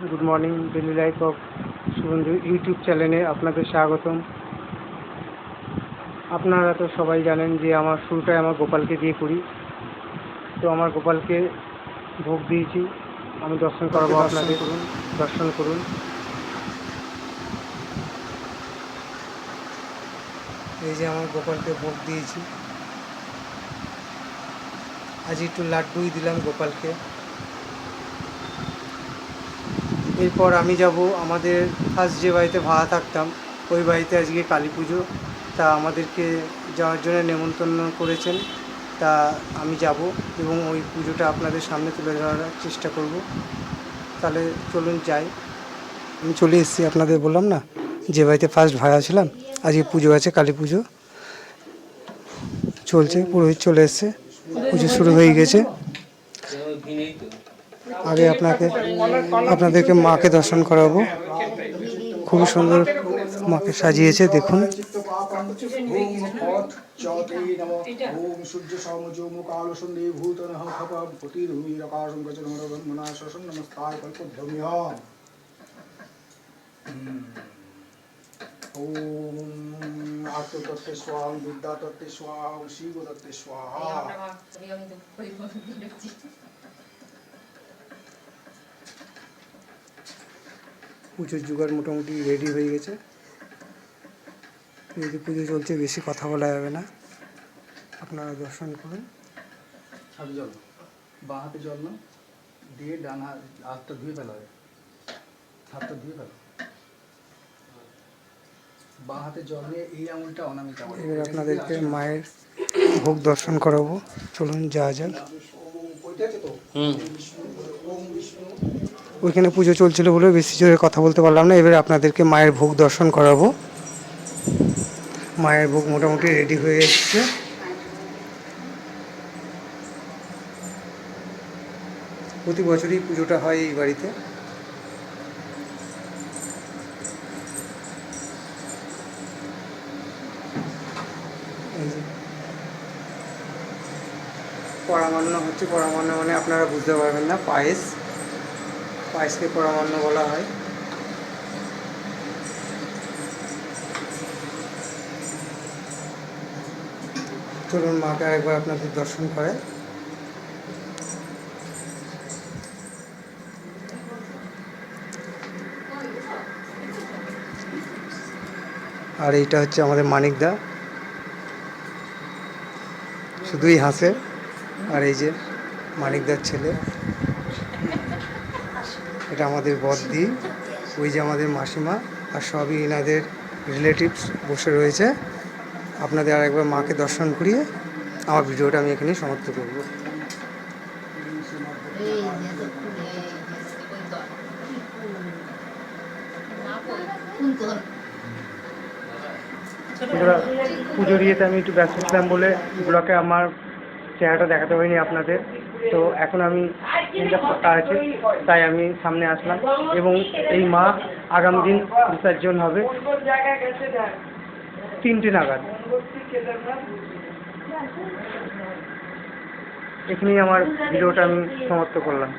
Good morning daily life of Subandhu YouTube চ্যানেলে আপনাদের স্বাগতম। আপনারা তো সবাই জানেন যে আমার শুরুটাই আমার গোপালকে দিয়ে করি। তো আমার গোপালকে ভোগ দিয়েছি। আমি দর্শন করাবো দর্শন আপনাদের। করুন। দর্শন করুন। এই যে আমার গোপালকে ভোগ দিয়েছি। আজ একটু লাড্ডুই দিলাম গোপালকে। এরপর আমি যাব আমাদের ফার্স্ট যে বাড়িতে ভাড়া থাকতাম, ওই বাড়িতে আজকে কালী পুজো। তা আমাদেরকে যাওয়ার জন্য নেমন্তন্ন করেছেন। তা আমি যাব এবং ওই পুজোটা আপনাদের সামনে তুলে ধরার চেষ্টা করব। তাহলে চলুন যাই। আমি চলে এসেছি আপনাদের বললাম না, যে বাড়িতে ফার্স্ট ভাড়া ছিলাম, আজকে পুজো আছে, কালী পুজো। চলছে, পুরোহিত চলে এসছে, পুজো শুরু হয়ে গেছে। আগে আপনাকে, আপনাদেরকে মাকে দর্শন করাবো। খুবই সুন্দর মাকে সাজিয়েছে, দেখুন। সমজো মুকাল সন্ধে ভূতন খপ ভূতির্ভূমির আকাশম পুজোর জোগাড় মোটামুটি রেডি হয়ে গেছে। এই যে পুজো চলছে বেশি কথা বলা যাবে না। আপনারা দর্শন করুন। হাতে জল বা হাতে জল না দিয়ে ডান হাত হাতটা ধুয়ে ফেলা হাতটা ধুয়ে ফেলা। বা হাতে জল নিয়ে এই আঙুলটা অনামিকা বলে। এবার আপনাদেরকে মায়ের ভোগ দর্শন করাবো। চলুন যা যাক। ওইটা আছে তো? বিষ্ণু ওইখানে পুজো চলছিল বলে বেশি জোরে কথা বলতে পারলাম না। এবারে আপনাদেরকে মায়ের ভোগ দর্শন করাবো। মায়ের ভোগ মোটামুটি রেডি হয়ে এসছে। প্রতি বছরই পুজোটা হয় এই বাড়িতে। পরামান্ন হচ্ছে পরামান্ন মানে আপনারা বুঝতে পারবেন না, পায়েস। পায়েসকে পরামান্ন বলা হয়। চলুন মাকে আরেকবার আপনাদের দর্শন করে আর এইটা হচ্ছে আমাদের মানিকদা শুধুই হাসে। আর এই যে মানিকদার ছেলে। এটা আমাদের বদ্দি, ওই যে আমাদের মাসিমা আর সবই এনাদের রিলেটিভস বসে রয়েছে। আপনাদের আর একবার মাকে দর্শন করিয়ে আমার ভিডিওটা আমি এখানেই সমাপ্ত করব। পুজোর ইয়েতে আমি একটু ব্যস্ত ছিলাম বলে ব্লকে আমার চেহারাটা দেখাতে হয়নি আপনাদের। তো এখন আমি ফাঁকা আছে, তাই আমি সামনে আসলাম এবং এই মা আগামী দিন বিসর্জন হবে। তিনটে নাগাদ। এখানেই আমার ভিডিওটা আমি সমাপ্ত করলাম।